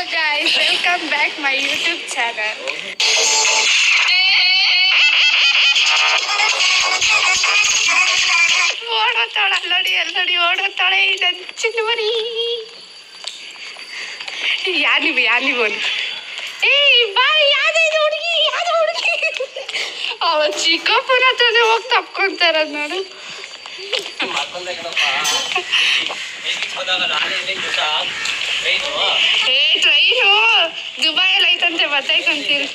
Hello guys, welcome back my YouTube channel. ಓಡೋತಾಳ ನೋಡಿ ಅಲ್ಲಿ ನೋಡಿ ಓಡೋತಾಳೆ ನನ್ನ ಚಿನ್ನವರಿ ಯಾರು ನೀವು ಯಾರು ನೀವು ಅಂತ? ಏಯ್ ಬಾ ಯಾವ್ದು ಇದು ಹುಡುಗಿ ಯಾವ್ದು ಹುಡುಗಿ? ಅವ ಚಿಕ್ಕಪ್ಪನ ಹತ್ರನೇ ಹೋಗಿ ತಪ್ಕೊಂತಾರ ನೋಡು. ಏ ಟ್ರೈನು ದುಬೈಯಲ್ಲಿ ಐತಂತೆ ಬತ್ತಾಯ್ಕೊಂತೀರಿ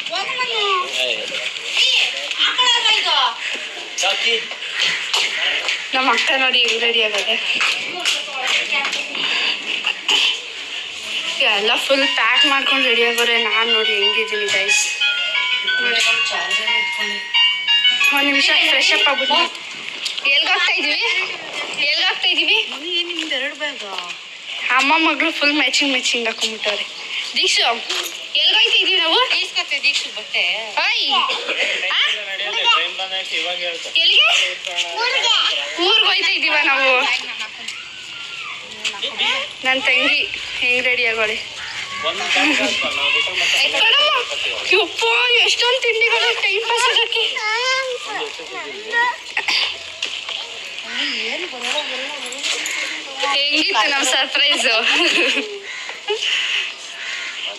ನಮ್ಮ ಅಕ್ಕ ನೋಡಿ ಹೆಂಗ್ ರೆಡಿ ಆಗದೆ ಎಲ್ಲ ಫುಲ್ ಪ್ಯಾಕ್ ಮಾಡ್ಕೊಂಡು ರೆಡಿ ಆಗೋರೆ. ನಾನು ನೋಡಿ ಹೆಂಗಿದ್ದೀನಿ ಗೈಸ್ ಒಂದು ನಿಮಿಷ ಫ್ರೆಶ್ ಅಪ್ ಆಗ್ಬಿಟ್ಟು. ಎಲ್ಗಾಗ್ತಾ ಇದೀವಿ? ಎಲ್ಗಾಗ್ತಾ ಇದೀವಿ? ಎರಡು ಬ್ಯಾಗ ಇದೀವಿ ಅಮ್ಮ ಮಗಳು ಫುಲ್ ಮ್ಯಾಚಿಂಗ್ ಮ್ಯಾಚಿಂಗ್ ಹಾಕೊಂಡ್ಬಿಟ್ಟವ್ರೆ. ದೀಕ್ಷು ಎಲ್ಗೆ ಹೋಗ್ತಾ ಇದೀವಿ ನಾವು? ಈಸ್ಕತ್ತೆ ದೀಕ್ಷು ಬಟ್ಟೆ? ಎಲ್ಲಿಗೆ? ಊರ್ಗೆ ಹೋಯ್ತಾ ಇದೀವ ನಾವು? ನನ್ನ ತಂಗಿ ಹೆಂಗ್ ರೆಡಿ ಆಗೋಳೆ? ಯಪ್ಪ ಎಷ್ಟೊಂದು ತಿಂಡಿಗಳು ಟೈಮ್ ಪಾಸ್ ಆಗಕ್ಕೆ? ಹೆಂಗಿತ್ತು ನಮ್ ಸರ್ಪ್ರೈಸ್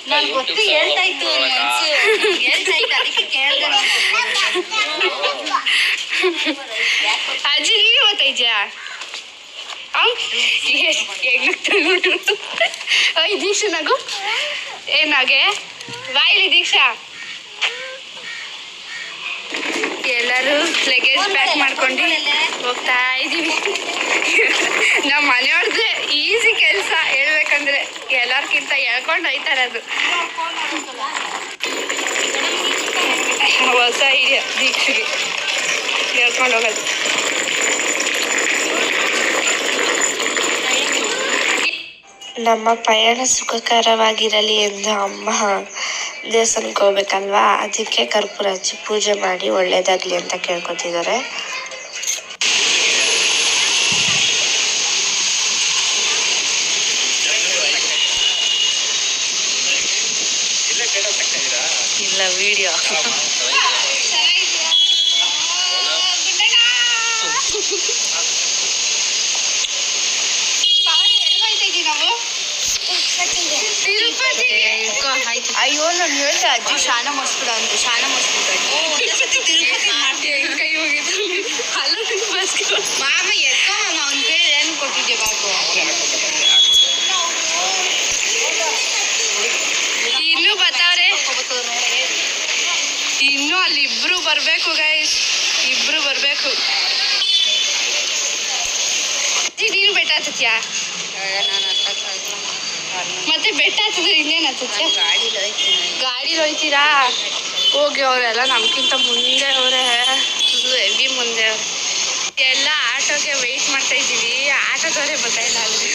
ನನ್ ಗೊತ್ತು ಹೇಳ್ತಾ ಇತ್ತು ಹೇಳ್ತಾ ಇತ್ತು ಅದಕ್ಕೆ ಕೇಳ್ದೆ ಅಜ್ಜಿ ನೀನು ಓದ್ತಾ ಹೆಂಗ್ ಐ ದೀಕ್ಷಾ ನಗು ಏನಾಗೆ ಬಾಯಿಲಿ ದೀಕ್ಷಾ ಎಲ್ಲರೂ ಲಗೇಜ್ ಪ್ಯಾಕ್ ಮಾಡ್ಕೊಂಡು ಹೋಗ್ತಾ ಇದ್ದೀವಿ ನಮ್ಮ ಮನೆಯವ್ರದ್ದು ಈಸಿ ಕೆಲಸ. ಹೇಳ್ಬೇಕಂದ್ರೆ ಎಲ್ಲರ್ಕಿಂತ ಹೇಳ್ಕೊಂಡು ಹೋಯ್ತಾರೆ ಅದು. ಹೊಸ ಐಡಿಯಾ ದೀಕ್ಷೆಗೆ. ಹೇಳ್ಕೊಂಡು ಹೋಗೋದು. ನಮ್ಮ ಪಯಣ ಸುಖಕರವಾಗಿರಲಿ ಎಂದು ಅಮ್ಮ ದೇವಸ್ಥಾನಕ್ಕೆ ಹೋಗ್ಬೇಕಲ್ವಾ? ಅದಕ್ಕೆ ಕರ್ಪೂರ ಹಚ್ಚಿ ಪೂಜೆ ಮಾಡಿ ಒಳ್ಳೇದಾಗ್ಲಿ ಅಂತ ಕೇಳ್ಕೊತಿದ್ದಾರೆ. ಇಲ್ಲ ವಿಡಿಯೋ. ಅಯ್ಯೋ ನಾನು ಹೇಳ್ದೆ ಅಜ್ಜಿ ಶಾನ ಮಸ್ಬಿಡ ಅಂತ ಶಾನ ಮಸ್ಬಿಟ್ಟು ತಿರುಪತಿ ಮಾಡ್ತೀವಿ ಕೈ ಹೋಗಿದ್ದು ಅಲ್ಲೂ ಬಸ್ಗೆ ಮಾಮ ಎತ್ಕೊ ಮಾಮ ಅವ್ನ ಕೈಲಿ ಏನು ಕೊಟ್ಟಿದ್ದೆ ಬಾಬು ಇನ್ನೂ ಬರ್ತಾವ್ರೆ ಇನ್ನೂ ಅಲ್ಲಿ ಇಬ್ರು ಬರ್ಬೇಕು ಗೈಸ್ ಇಬ್ರು ಬರ್ಬೇಕು. ಅಜ್ಜಿ, ನೀನು ಬೆಟ್ಟ ಹತ್ತತ್ಯಾ ನಾನು ಮತ್ತೆ ಬೆಟ್ಟ ಹತ್ತಿದ್ರೆ ಇನ್ನೇನು ಹತ್ತತ್ಯಾ ಗಾಡಿಲಿ ಹೋಯ್ತೀರಾ ಹೋಗಿ ಅವರೆಲ್ಲ ನಮ್ಗಿಂತ ಮುಂದೆ ಅವರೇ. ಹೆವಿ ಮುಂದೆ ಎಲ್ಲ ಆಟೋಗೆ ವೆಯ್ಟ್ ಮಾಡ್ತಾ ಇದ್ದೀವಿ. ಆಟೋದವರೇ ಬರ್ತಾ ಇಲ್ಲ ಅಲ್ಲಿ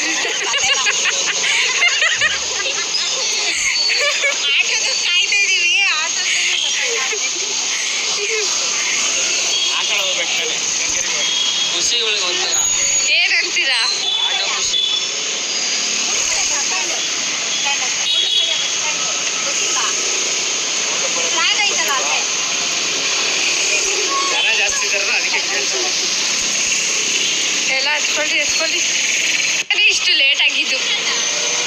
ಆಟೋದ ಕಾಯ್ತಾ ಇದೀವಿ ಆಟೋ ಖುಷಿಗಳಿಗೆ ಒಂಥರ ಏನಂತೀರಾ ಆಟ ಖುಷಿ ಜನ ಜಾಸ್ತಿ ಇದಾರಲ್ಲ ಅದಕ್ಕೆ ಕೇಳ್ತಾರೆ ಎಲ್ಲ ಹಚ್ಕೊಳ್ಳಿ ಹಚ್ಕೊಳ್ಳಿ ಅದೇ ಇಷ್ಟು ಲೇಟ್ ಆಗಿದ್ದು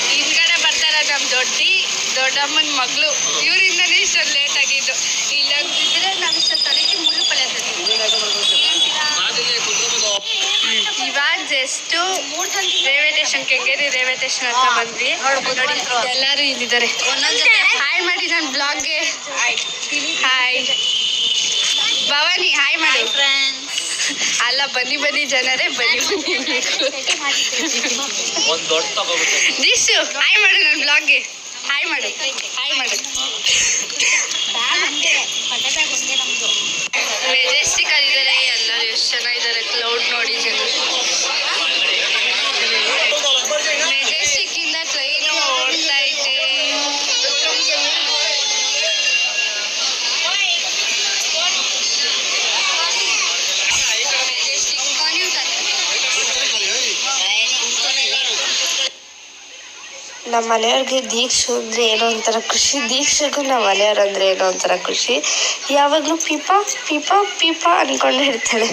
ಹಿಂದ್ಗಡೆ ಬರ್ತಾರ ನಮ್ಮ ದೊಡ್ಡಿ ದೊಡ್ಡಮ್ಮನ ಮಗಳು ಇವರಿಂದನೇ ಇಷ್ಟೊಂದು ಲೇಟ್ ಆಗಿದ್ದು. ಇಲ್ಲದಿದ್ರೆ ನಾವು ಇಷ್ಟೊಂದು ತಲೆಗೆ ಮುಳ್ಳು ಪಲ್ಯ ಕುತ್ಕೋಬೇಕು ಇವಾಗ just railway station Kengeri railway station ಹತ್ರ ಬಂದ್ವಿ. ನೋಡಿ ಎಲ್ಲರೂ ಇಲ್ಲಿದ್ದಾರೆ. ಹಾಯ್ ಮಾಡಿ ನನ್ನ ಬ್ಲಾಗ್ಗೆ. ಹಾಯ್ ಭವಾನಿ ಹಾಯ್ ಮಾಡಿ. ಅಲ್ಲ ಬನ್ನಿ ಬನ್ನಿ ಜನರೇ ಬನ್ನಿ ಬನ್ನಿ. ಒಂದ್ ದೊಡ್ಡ ತಗೋಬಿಟ್ಟು. ದಿಶು ಹಾಯ್ ಮಾಡು ನನ್ನ ಬ್ಲಾಗ್ಗೆ. ಮಾಡು. ಹಾಯ್ ಮಾಡಿ. ಮೆಜೆಸ್ಟಿಕ್ ಆಗಿದ್ದಾರೆ ಎಲ್ಲರೂ ಎಷ್ಟು ಚೆನ್ನಾಗಿದ್ದಾರೆ ಕ್ಲೌಡ್ ನೋಡಿ ಜನ. ನಮ್ಮ ಮನೆಯವ್ರಿಗೆ ದೀಕ್ಷೆ ಅಂದರೆ ಏನೋ ಒಂಥರ ಖುಷಿ. ದೀಕ್ಷೆಗೂ ನಮ್ಮ ಮನೆಯವ್ರು ಅಂದರೆ ಏನೋ ಒಂಥರ ಖುಷಿ. ಯಾವಾಗಲೂ ಪೀಪ ಪೀಪ ಪೀಪ ಅಂದ್ಕೊಂಡು ಇರ್ತಾಳೆ.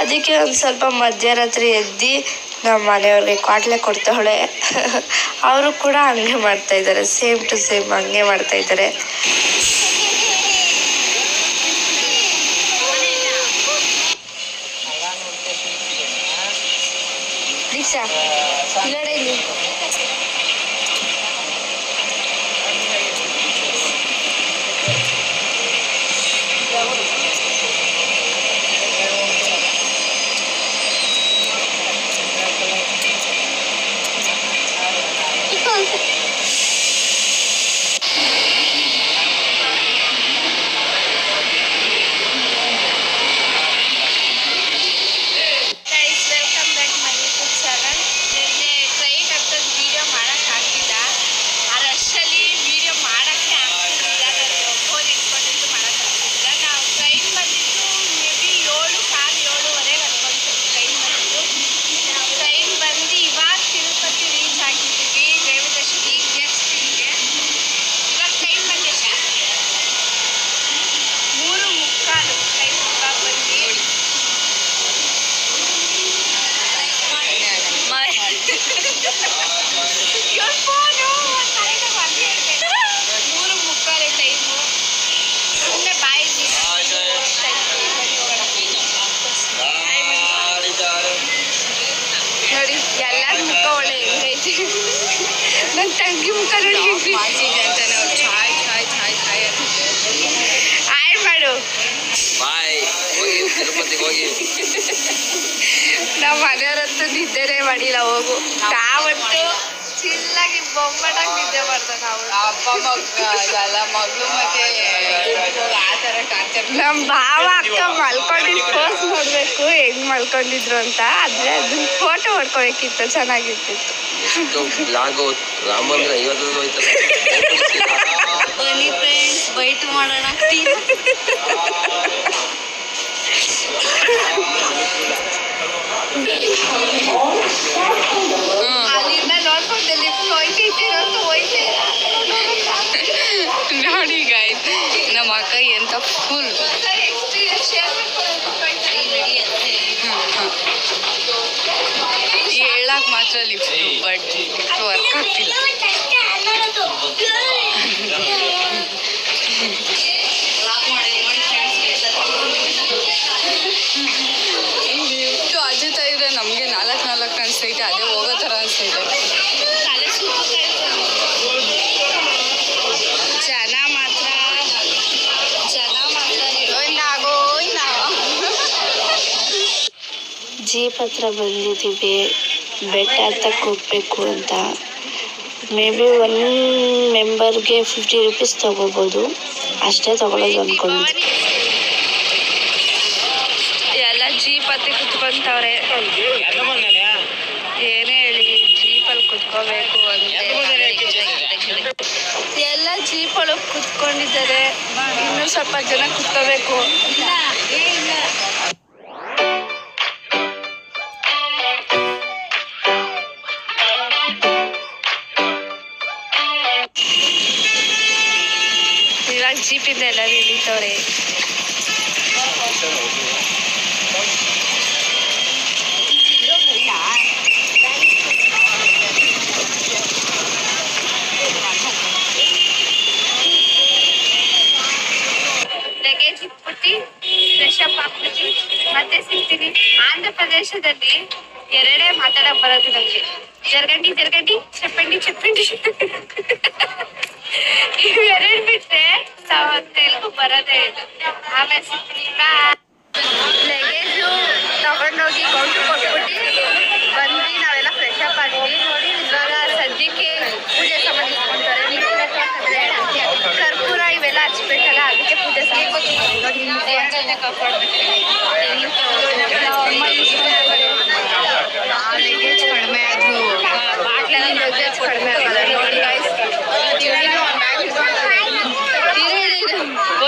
ಅದಕ್ಕೆ ಒಂದು ಸ್ವಲ್ಪ ಮಧ್ಯರಾತ್ರಿ ಎದ್ದು ನಮ್ಮ ಮನೆಯವ್ರಿಗೆ ಕ್ವಾಟ್ಲೆ ಕೊಡ್ತಾಳೆ ಅವರು ಕೂಡ ಹಂಗೆ ಮಾಡ್ತಾ ಇದ್ದಾರೆ. ಸೇಮ್ ಟು ಸೇಮ್ ಹಂಗೆ ಮಾಡ್ತಾ ಇದ್ದಾರೆ. ದೀಕ್ಷಾ ಇಲ್ಲಡೆ ಇಲ್ಲಿ guys welcome back my YouTube channel ನಿನ್ನೆ ಟ್ರೈನ್ ಹತ್ತದ ವಿಡಿಯೋ ಮಾಡೋಕ್ಕಾಗ್ತಿಲ್ಲ ಆ ರಶಲ್ಲಿ ವಿಡಿಯೋ ಮಾಡೋಕ್ಕೆ ಆಗ್ತಿರ್ಲಿಲ್ಲ ನಾನು ಫೋನ್ ಇಟ್ಕೊಂಡಿದ್ದು ಮಾಡೋಕ್ಕಾಗ್ತಿಲ್ಲ ನಾವು ಟ್ರೈನ್ ಬಂದಿದ್ದು ಮೇ ಬಿ ಏಳು ಕಾಲು ಏಳುವರೆಗೆ ಅನ್ಕೊಂತೀವಿ ಟ್ರೈನ್ ಬಂದಿದ್ದು ನಾವು ಟ್ರೈನ್ ಬಂದು ಇವಾಗ ತಿರುಪತಿ ರೀಚ್ ಆಗಿದ್ದೀವಿ ರೈಲ್ವೆ ಸ್ಟೇಷನ್ ಈಗ ಜಸ್ಟ್ ಹಿಂಗೆ ಇವಾಗ ಟೈಮ್ ಬಂದೆ ಮೂರು ಮುಕ್ಕಾಲು ಟೈಮ್ ಮುಕ್ಕಾಲು ಬಂದು ಇವ್ರ ಫೋನು ಮೂರು ಮುಕ್ಕಾಲು ಟೈಮು ಸುಮ್ಮನೆ ಬಾಯಿಗೆ ನೋಡಿ ಎಲ್ಲಾರ ಮುಖ ಒಳ್ಳೆ ಹೆಂಗೈತಿ ನನ್ನ ತಂಗಿ ಮುಖ ನೋಡಿ ಅಂತಾನೆ ಅವ್ರು ಚಾಯ್ ಚಾಯ್ ಚಾಯ್ ಚಾಯ್ ಆಯ್ ಮಾಡು. ಬಾಯ್ ಹೋಗಿ ತಿರುಪತಿಗೆ ಹೋಗಿ ನಮ್ಮ ಮನೆಯವ್ರಂತೂ ನಿದ್ದೆನೇ ಮಾಡಿಲ್ಲ ಹೋಗು. ನಾವಂತೂ ಚಿಲ್ಲಾಗಿ ಬೊಂಬಟಾಗಿ ನಿದ್ದೆ ಮಾಡ್ತಾನೆ ನಾವು. ಅಪ್ಪ ಮಗ ಎಲ್ಲ ಮಗಳು ಮತ್ತೆ ಆ ಥರ ಟಾರ್ಚರ್ ನಮ್ಮ ಭಾವ ಅಕ್ಕ ಮಲ್ಕೊಂಡಿದ್ ಪೋಸ್ ನೋಡ್ಬೇಕು ಹೆಂಗ್ ಮಲ್ಕೊಂಡಿದ್ರು ಅಂತ. ಆದರೆ ಅದನ್ನ ಫೋಟೋ ಹೊಡ್ಕೊಬೇಕಿತ್ತು ಚೆನ್ನಾಗಿರ್ತಿತ್ತು. ಎಷ್ಟು ಲಾಗು ರಾಮಂದ್ರ ಐವತ್ತು ಹೋಯ್ತಲ್ಲ. ಬನ್ನಿ ಫ್ರೆಂಡ್ಸ್ ಬೈಟ್ ಮಾಡೋಣ. ಅಲ್ಲಿಂದ ನೋಡ್ಕೊಂಡು ಲಿಫ್ಟ್ ಹೋಯ್ತೈತೆ ಅಂತ ಹೋಯ್ತೆ ನೋಡಿ ಗಾಯ್ತು ನಮ್ಮ ಅಕ್ಕ ಎಂತ ಫುಲ್ ಎಕ್ಸ್ಪೀರಿಯನ್ಸ್ ಶೇರ್ ಹೇಳಕ್ ಮಾತ್ರ ಲಿಫ್ಟ್ ಬಟ್ ವರ್ಕ್ ಆಗ್ತಿಲ್ಲ. ಲಿಫ್ಟ್ ಅಜುತ್ತಾ ಇದ್ರೆ ನಮಗೆ ನಾಲ್ಕು ನಾಲ್ಕು ಅನಿಸ್ತೈತೆ ಅದೇ ಹೋಗೋ ಥರ ಅನಿಸ್ತೈತೆ. ಜನ ಮಾತ್ರ. ಜನ ಮಾತ್ರ ಗೋವಿಂದ ಗೋವಿಂದ ಜೀಪ್ ಹತ್ರ ಬಂದಿದ್ದೀವಿ. ಬೆಟ್ಟ ಹತ್ತಕ್ಕೆ ಹೋಗ್ಬೇಕು ಅಂತ. ಮೇ ಬಿ ಒನ್ ಮೆಂಬರ್ಗೆ ಫಿಫ್ಟಿ ರುಪೀಸ್ ತೊಗೋಬೋದು. ಅಷ್ಟೇ ತೊಗೊಳೋದು ಅಂದ್ಕೊಂಡು ಎಲ್ಲ ಜೀಪ್ ಹತ್ತಿ ಕುತ್ಕೊಂತವ್ರೆ. ಏನೇ ಹೇಳಿ ಜೀಪಲ್ಲಿ ಕುತ್ಕೋಬೇಕು ಅಂತ ಎಲ್ಲ ಜೀಪ್ ಒಳಗೆ ಕುತ್ಕೊಂಡಿದ್ದಾರೆ. ಇನ್ನೂ ಸ್ವಲ್ಪ ಜನ ಕುತ್ಕೋಬೇಕು. ಇವಾಗ ಜೀಪಿಂದ ಎಲ್ಲರೂ ಇಳಿತವ್ರೆ ಲಗೇಜ್ ಇಟ್ಬಿಟ್ಟು ಫ್ರೆಶ್ ಅಪ್ ಹಾಕ್ಬಿಟ್ಟು ಮತ್ತೆ ಸಿಗ್ತೀನಿ ಆಂಧ್ರ ಪ್ರದೇಶದಲ್ಲಿ ಎರಡೇ ಮಾತಾಡಕ್ ಬರೋದು ನಮ್ಗೆ ಜರ್ಗಂಡಿ ಜರ್ಗಂಡಿ ಚಪ್ಪಂಡಿ ಚಪ್ಪಂಡಿ ಇವೆರಡು ಬಿಟ್ರೆ ನಾವು ತೆಲುಗು ಬರೋದೇ ಇಲ್ಲ ಆಮೇಲೆ ಸಿಗ್ತೀನಿ ಲಗೇಜು ತಗೊಂಡೋಗಿ ಕೌಂಟ್ರ್ ಕೊಟ್ಬಿಟ್ಟು ಬಂದ್ವಿ ನಾವೆಲ್ಲ ಫ್ರೆಶ್ ಅಪ್ ಆದ್ವಿ ಇವಾಗ ಸದ್ಯಕ್ಕೆ ಪೂಜೆ ಸಾಮಾನು ಇಟ್ಕೊಂತಾರೆ ಕರ್ಪೂರ ಇವೆಲ್ಲ ಹಚ್ಬೇಕಲ್ಲ ಅದಕ್ಕೆ ಪೂಜೆ ಲಗೇಜ್ ಕಡಿಮೆ ಆದ್ರು ಲಗೇಜ್ ಕಡಿಮೆ ಆಗಲ್ಲ ನೋಡಿ guys.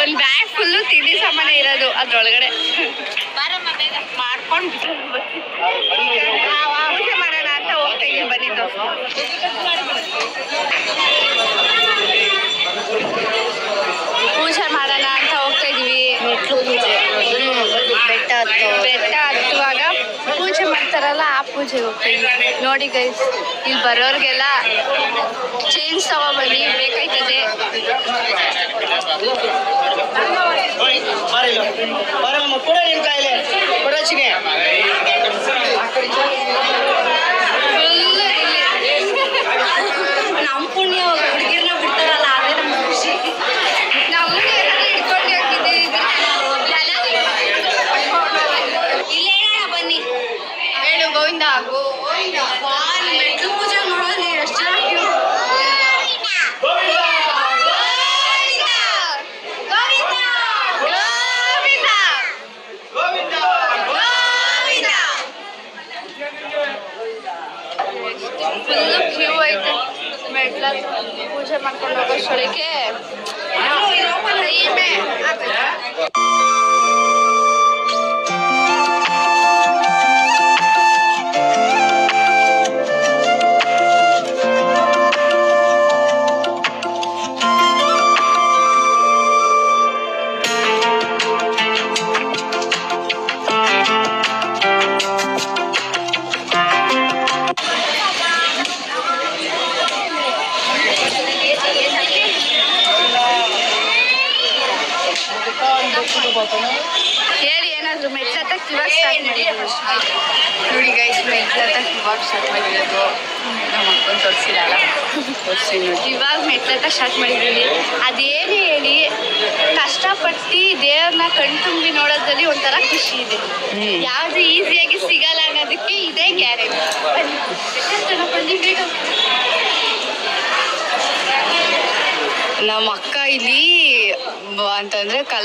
ಒಂದ್ ಬ್ಯಾಗ್ ಫುಲ್ಲು ತಿಂಡಿ ಸಾಮಾನೇ ಅದ್ರೊಳಗಡೆ ಮಾಡ್ಕೊಂಡು ಪೂಜೆ ಮಾಡೋಣ ಅಂತ ಹೋಗ್ತಾ ಬನ್ನಿ ಪೂಜೆ ಮಾಡೋಣ ಅಂತ ಹೋಗ್ತಾ ಇದೀವಿ ಬೆಟ್ಟ ಹತ್ತು. ಬೆಟ್ಟ ಹತ್ತುವ. ಪೂಜೆಗೆ ಹೋಗ್ತೀವಿ ನೋಡಿ ಗೈಸ್ ಇಲ್ಲಿ ಬರೋರ್ಗೆಲ್ಲ ಚೇಂಜ್ ತಗೊಬನ್ನಿ ಬೇಕಾಯ್ತದೆ. ಕೂಡ ನಿನ್ ಕಾಯಿಲೆ. ಕೊಡ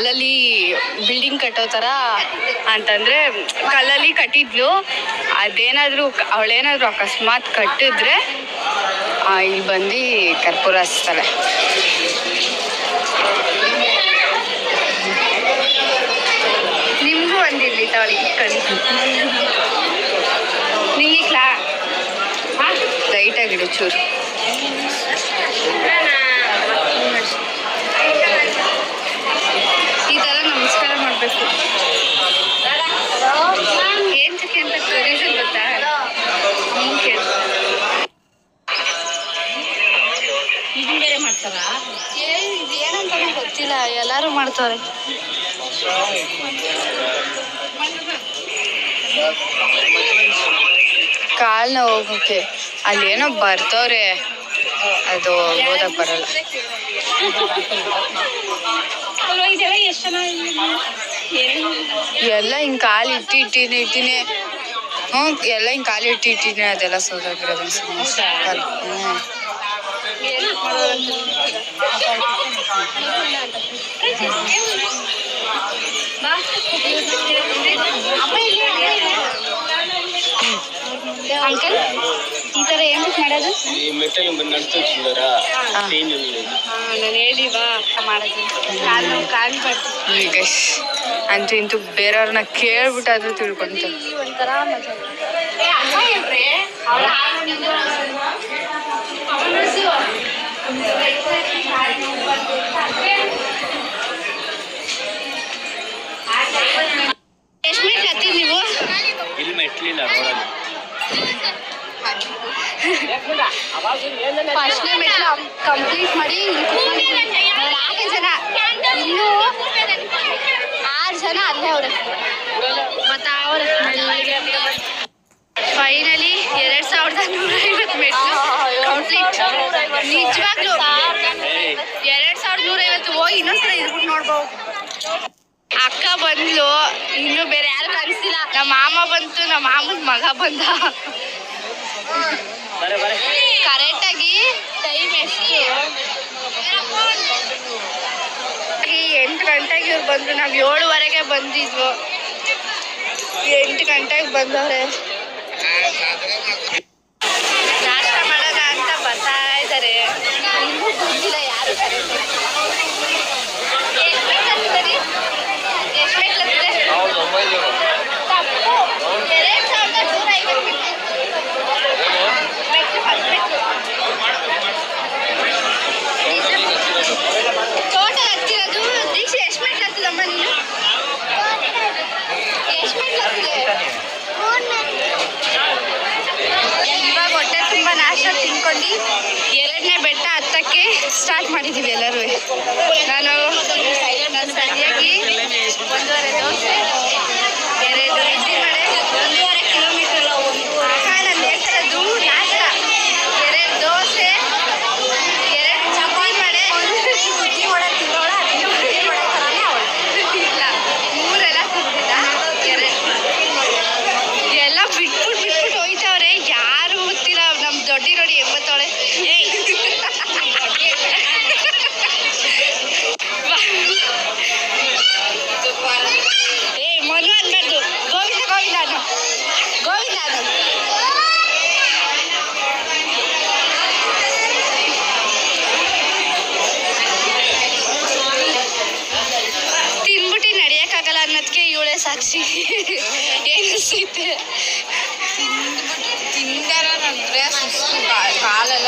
ಕಲ್ಲಲ್ಲಿ ಬಿಲ್ಡಿಂಗ್ ಕಟ್ಟೋ ಥರ ಅಂತಂದ್ರೆ ಕಲ್ಲಲ್ಲಿ ಕಟ್ಟಿದ್ಲು. ಅದೇನಾದರೂ ಅವಳೇನಾದರೂ ಅಕಸ್ಮಾತ್ ಕಟ್ಟಿದ್ರೆ ಇಲ್ಲಿ ಬಂದು ಕರ್ಪೂರ ಹಚ್ತಾಳೆ. ನಿಮಗೂ ಒಂದಿರ್ಲಿ ತಗೊಳ್ಳಿ ನಿಂಗೆ ಕ್ಲಾ ಲೈಟಾಗಿಡು ಚೂರು ಈ ಥರ ನಮಸ್ಕಾರ ಮಾಡಬೇಕು ಏನ್ತಕ್ಕೆ ಅಂತ ರೀಸನ್ ಗೊತ್ತಾ ಹ್ಮ್ ಕೇಳು. ಇದನ್ನ ಬೇರೆ ಮಾಡ್ತಾರಾ ಏನ್ ಇದು ಏನಂತಾನೆ ಗೊತ್ತಿಲ್ಲ ಎಲ್ಲರೂ ಮಾಡ್ತಾರೆ ಕಾಲ್ ನೋವು ಅಲ್ಲೇನೋ ಬರ್ತವ್ರೆ ಅದು ಓದಕ್ ಬರಲ್ಲ ಎಷ್ಟು ಎಲ್ಲ ಹಿಂಗ್ ಕಾಲು ಇಟ್ಟು ಇಟ್ಟಿನಿ ಇಟ್ಟಿನಿ ಹ್ಞೂ ಎಲ್ಲ ಹಿಂಗ್ ಕಾಲು ಇಟ್ಟು ಇಟ್ಟಿನಿ ಅದೆಲ್ಲ ಸೋದಾಗಿರೋದು ಹ್ಞೂ ಅಂಕಲ್ ಏನಕ್ಕೆ ಮಾಡೋದು? ಈ ತೇನು ನಾನು ಹೇಳಿವಾ ಮಾಡೋದು ಮಾಡೋದು. ಕಾಲು ಕಾಣ್ಬಾರ್ದು ಈಗ ಅಂತೂ ಇಂತೂ ಬೇರೆಯವ್ರನ್ನ ಕೇಳ್ಬಿಟ್ಟಾದ್ರೂ ತಿಳ್ಕೊಂತ ಇಲ್ಲಿ ಒಂಥರ ಮಜಾ ಎಷ್ಟು ಮಿನಿಟ್ ಹತ್ತಿ ನೀವು ಇಲ್ಲಿ ಮೆಟ್ಲಿಲ್ಲ ರೋಡಲ್ಲಿ ಫಸ್ಟ್ನೇ ಮೆಟ್ಲು ಕಂಪ್ಲೀಟ್ ಮಾಡಿ ಇಲ್ಲಿ ಕೂತ್ಕೊಂಡಿದ್ದೀನಿ. ನಾಲ್ಕು ಜನ ಇನ್ನೂ ಆರು ಜನ ಅಲ್ಲೇ ಅವ್ರೆ ಮತ್ತೆ ಅವ್ರೆ ಫೈನಲಿ ಎರಡ್ ಸಾವಿರದ ನೂರ ಐವತ್ತು ಮೆಟ್ಲು ಕಂಪ್ಲೀಟ್ ನಿಜವಾಗ್ಲೂ ಎರಡ್ ಸಾವಿರದ ನೂರ ಐವತ್ತು ಹೋಗಿ ಇನ್ನೊಂದ್ಸಲ ಇದ್ಬಿಟ್ಟು ನೋಡ್ಬೋದು ಅಕ್ಕ ಬಂದ್ಲು ಇನ್ನು ಬೇರೆ ಯಾರು ಕಾಣಿಸ್ತಿಲ್ಲ. ನಮ್ಮ ಮಾಮ ಬಂತು ನಮ್ಮ ಮಾಮನ ಮಗ ಬಂದ. ಬರೇ ಬರೇ. ಕರೆಕ್ಟ್ ಆಗಿ ಟೈಮ್ ಎಷ್ಟು? ಈ ಎಂಟು ಗಂಟೆಗೆ ಇವ್ರು ಬಂದ್ರು. ನಾವು ಏಳುವರೆಗೆ ಬಂದಿದ್ವು. ಎಂಟು ಗಂಟೆಗೆ ಬಂದವ್ರೆ ನಾಷ್ಟ ಮಾಡೋಣ ಅಂತ ಬರ್ತಾ ಇದ್ದಾರೆ ಇನ್ನೂ ಬಂದಿಲ್ಲ ಯಾರು ಎಷ್ಟು ಮೆಟ್ಲು ಎಷ್ಟು ಮೆಟ್ಲು ಹೌದು ಒಂಬೈನೂರು ತಪ್ಪು ಎರಡ್ ಸಾವಿರದ ನೂರ ಐವತ್ತು ಸ್ಟಾರ್ಟ್ ಮಾಡಿದ್ದೀವಿ ಎಲ್ಲರೂ. ನಾನು ಇವಳೆ ಸಾಕ್ಷಿ. ಏನಿಸ್ತೈತೆ ತಿಂದಾರ ಅಂದ್ರೆ ಸುಸ್ತು ಕಾ- ಕಾಲೆಲ್ಲ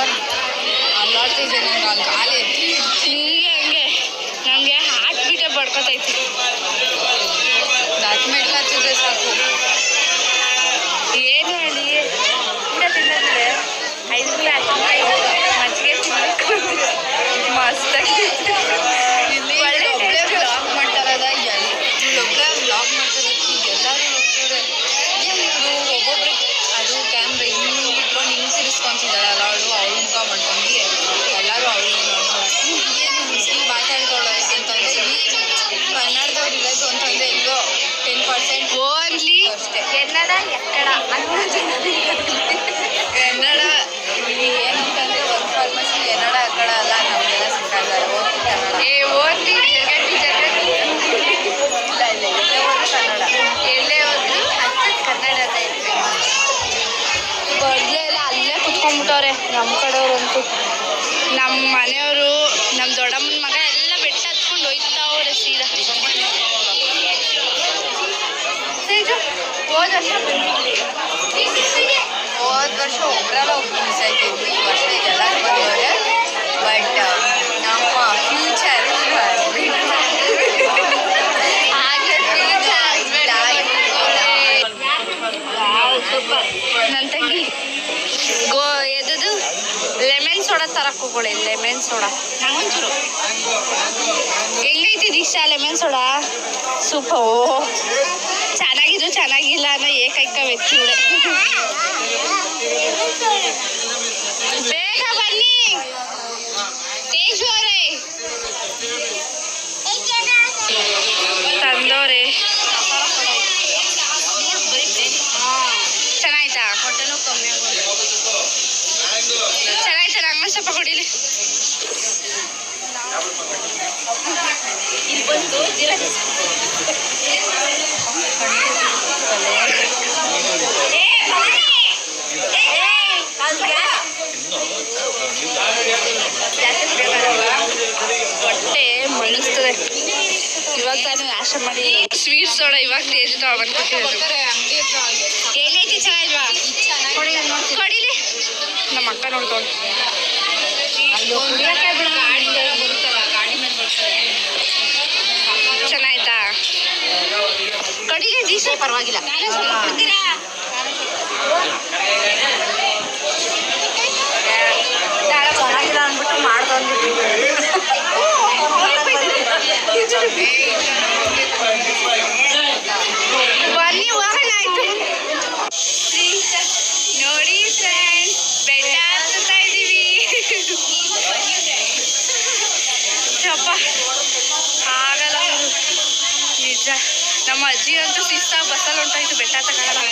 ಅಲ್ಲಾಡ್ತಿದ್ದೆ ನಂಗೆ ಅಲ್ಲಿ ಕಾಲು ಎತ್ತಿ. ಹಿಂಗೆ ಹಂಗೆ. ನಮಗೆ ಹಾರ್ಟ್ ಬೀಟೇ ಬಡ್ಕೊತೈತಿ ಹತ್ತು ಮೆಟ್ಲು ಹತ್ತಿದ್ರೆ ಸಾಕು. ಏನು ಹೇಳಿ? ಊಟ ತಿನ್ನಂದ್ರೆ ಐದು ರೂಪಾಯಿ ಮಜ್ಜಿಗೆ ತಿನ್ಬೇಕು ಮಸ್ತಾಗಿ. ಎನ್ನಡ ಅನ್ನೋ ಕನ್ನಡ ಇಲ್ಲಿ ಏನಂತಂದ್ರೆ ಒಂದು ಫಾರ್ಮಸಿ ಕನ್ನಡ ಆ ಕಡೆ ಅಲ್ಲ ನಮಗೆಲ್ಲ ಸಿಕ್ಕಾಗಲ್ಲ ಕನ್ನಡ. ಏ ಓನ್ಲಿ ಜಗತ್ತಿ ಜಗತ್ತಿ ಇಲ್ಲ ಇಲ್ಲ ಎಲ್ಲೇ ಹೋದ್ರು ಕನ್ನಡ. ಎಲ್ಲೇ ಹೋದ್ರಿ? ಅಚ್ಚ ಕನ್ನಡದೇ ಇರ್ಬೇಕು. ಬರ್ಲೇ ಎಲ್ಲ ಅಲ್ಲೇ ಕುತ್ಕೊಂಡ್ಬಿಟ್ಟವ್ರೆ. ನಮ್ಮ ಕಡೆಯವ್ರಂತೂ ನಮ್ಮ ಮನೆಯವರು ಹೋದ ವರ್ಷ ಬಂದಿದ್ವಿ ಹೋದ ವರ್ಷ ಒಬ್ಬರೆಲ್ಲ ಒಬ್ರು ಮಿಸ್ ಆಯ್ತಿದ್ವಿ ಈ ವರ್ಷ ಎಲ್ಲರೂ ಬಂದವ್ರೆ ಬಟ್ ನಮ್ಮ ಫ್ಯೂಚರ್ ನನ್ನ ತಂಗಿ ಗೋ ಎದದು ಲೆಮನ್ ಸೋಡಾ ತರಕ್ ಹೋಗೋಳೆ ಲೆಮನ್ ಸೋಡಾ ನಂಗೊಂಚೂರು ಹೆಂಗೈತಿ ದೀಕ್ಷಾ ಲೆಮನ್ ಸೋಡಾ ಸೂಪರ್ ಓ ಚೆನ್ನಾಗಿದ್ದು ಚೆನ್ನಾಗಿಲ್ಲ ಅನ್ನೋ ಏಕೈಕ ವ್ಯಕ್ತಿ ಇವಳೆ ಬೇಗ ಬನ್ನಿ ತೇಜು ಅವರೇ ತಂದವ್ರೆ ಚೆನ್ನಾಯ್ತಾ ಹೊಟ್ಟೆನೂ ಕಮ್ಮಿ ಆಗೋದು ಚೆನ್ನಾಯ್ತಾ ನಂಗೆ ಸ್ವಲ್ಪ ಕೊಡಿಲಿ ಇಲ್ಲಿ ಬಂದು ಮಣಿಸ್ತದೆ ಇವಾಗ ತಾನು ನಾಶ ಮಾಡಿ ಸ್ವೀಟ್ ಸೋಡ ಇವಾಗ ಟೇಸ್ಟ್ ತಗೊಂಡ್ ಕೊಟ್ಟಿರೋದು ಅಂಗಡಿ ಹತ್ರ ಅಲ್ಲಿ ಏನೈತಿ ಚೆನ್ನಾಗಿಲ್ವಾ ಕೊಡಿಲಿ ನಮ್ಮ ಅಕ್ಕ ನೋಡ್ಕೊಂಡು ದೀಸ ಪರವಾಗಿಲ್ಲ. ಚೆನ್ನಾಗಿಲ್ಲ ಅಂದ್ಬಿಟ್ಟು ಬನ್ನಿ ಹೋಗೋಣ ಆಯ್ತು ನೋಡಿ ಫ್ರೆಂಡ್ಸ್ ಬೆಟ್ಟ ಹತ್ತುತ್ತಾ ಇದ್ದೀವಿ ಯಪ್ಪ ಆಗಲ್ಲ ಇದು. ನಿಜ ನಮ್ಮ ಅಜ್ಜಿ ಅಂತೂ ಶಿಸ್ತಾಗ ಬಸ್ಸಲ್ಲಿ ಹೊಂಟೋಯ್ತು ಬೆಟ್ಟ ತಗೊಳಲ್ಲ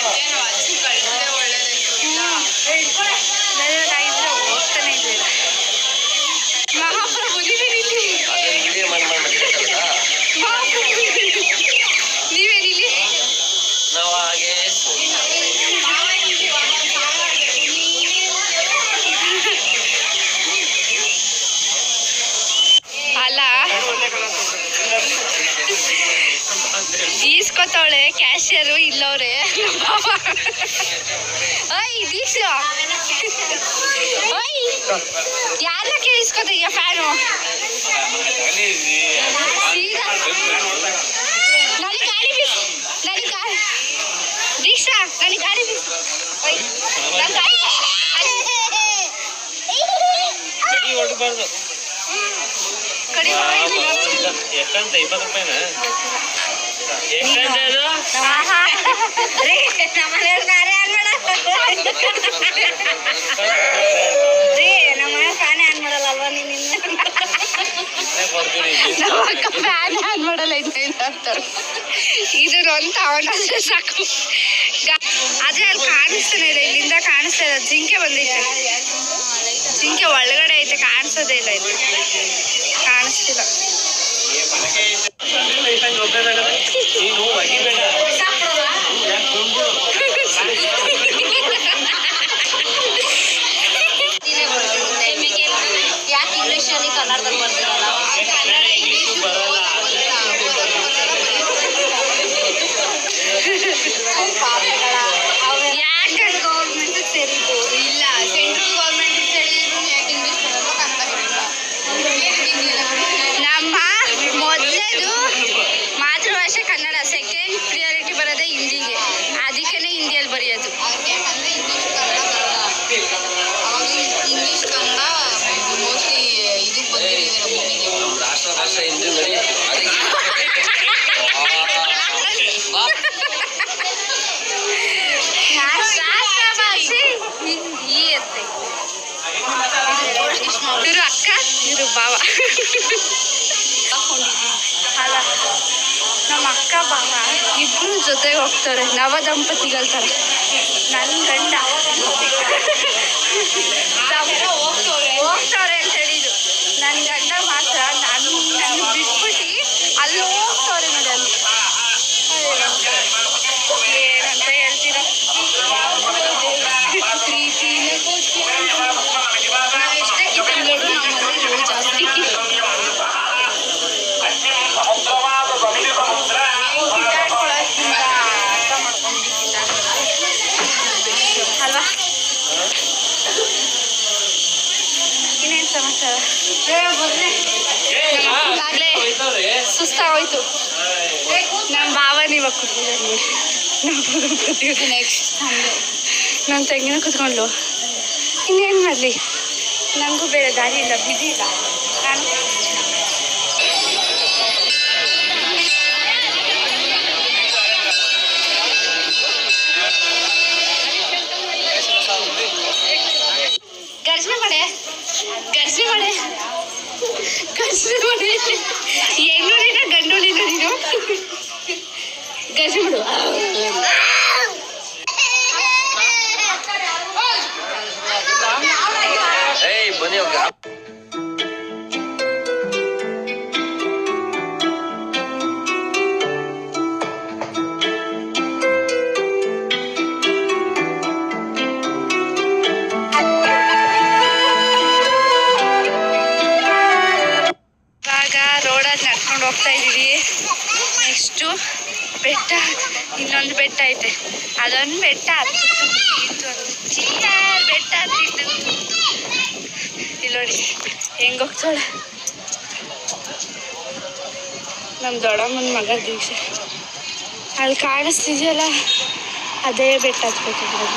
ಆಗಿದ್ರೆ ಹೋಗ್ತಾನೆ ಮಹಾಪ್ರಭು ನೀವೇನಿಲ್ಲಿ ವಿಡಿಯೋ ಮಾಡಿ ಮಾಡಿ ಮಾಡಿರ್ತಾರಲ್ಲ, ಮಹಾಪ್ರಭು ನೀವೇನಿಲ್ಲಿ ನಾವು ಹಾಗೆ ಅಲ್ಲ ಈಸ್ಕೊತಾವಳೆ ಕ್ಯಾಶಿಯರು ಇಲ್ಲವ್ರೆ ಓಯ್ ದೀಕ್ಷಾ ಓಯ್ ಯಾರ ಕೇಳಿಸ್ಕೊತೀಯ ಫ್ಯಾನು ನನಗೆ ಗಾಳಿ ಬೀಸ್ ನನಗೆ ಗಾಳಿ ದೀಕ್ಷಾ ನನಗೆ ಗಾಳಿ ಬೀಸ್. ಓಯ್ ನನ್ನ ಗಾಳಿ ಗಡಿ ಹೊಡ್ಬಾರ್ದು ಕಡಿ ಎಷ್ಟಂತ ಇಪ್ಪತ್ತು ರೂಪಾಯಿನ? ಫ್ಯಾನೇ ಆನ್ ಮಾಡಲ್ಲ ಇದು ಇದು ಒಂದು ತಗೊಂಡ್ರೆ ಸಾಕು ಅದೇ ಅಲ್ಲಿ ಕಾಣಿಸ್ತಾನೆ ಇಲ್ಲ ಇಲ್ಲಿಂದ ಕಾಣಿಸ್ತಾ ಇಲ್ಲ ಜಿಂಕೆ ಬಂದೈತೆ ಜಿಂಕೆ ಒಳಗಡೆ ಐತೆ, ಕಾಣಿಸೋದೇ ಇಲ್ಲ ಇದು ಕಾಣಿಸ್ತಿಲ್ಲ. ನೀನು ಇವರು ಬಾವ ಅಲ್ಲ ನಮ್ಮ ಅಕ್ಕ ಬಾವ ಇಬ್ರು ಜೊತೆಗೆ ಹೋಗ್ತಾರೆ. ನವ ದಂಪತಿಗಳ ಥರ ನನ್ನ ಗಂಡ ದಂಪ- ಸುಸ್ತಾಗೋಯ್ತು ನಮ್ಮ ಭಾವನ ಇವಾಗ ಕೂತ್ಕೊಂಡು ನೆಕ್ಸ್ಟ್ ನನ್ನ ತಂಗಿನ ಕೂತ್ಕೊಂಡ್ಲು ಇನ್ನೇನು ಮಾಡಲಿ? ನನಗೂ ಬೇರೆ ದಾರಿ ಇಲ್ಲ ಬಿಸಿ ಇಲ್ಲ. ನಾನು ಗರ್ಜನೆ ಮಾಡೆ. ಗರ್ಜನೆ ಮಾಡೆ. ಗರ್ಜನೆ ಮಾಡೆ. ಗರ್ಜನೆ ಮಾಡು ಏಯ್ ಬೆಟ್ಟ ಐತೆ ಅದೊಂದು ಬೆಟ್ಟ ಹತ್ತಿತ್ತು ಚಿಕ್ಕ ಬೆಟ್ಟ ಹತ್ತಿತ್ತು ಇಲ್ಲಿ ನೋಡಿ, ಹೆಂಗೆ ಹೋಗ್ತಾಳೆ? ನಮ್ಮ ದೊಡ್ಡಮ್ಮನ ಮಗ ದೀಕ್ಷೆ. ಅಲ್ಲಿ ಕಾಣಿಸ್ತಿದೆಯಲ್ಲ, ಅದೇ ಬೆಟ್ಟ ಹತ್ಬೇಕಿದ್ರು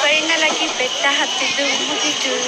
Pwede na lagi bet, dahat tidur mo tidur.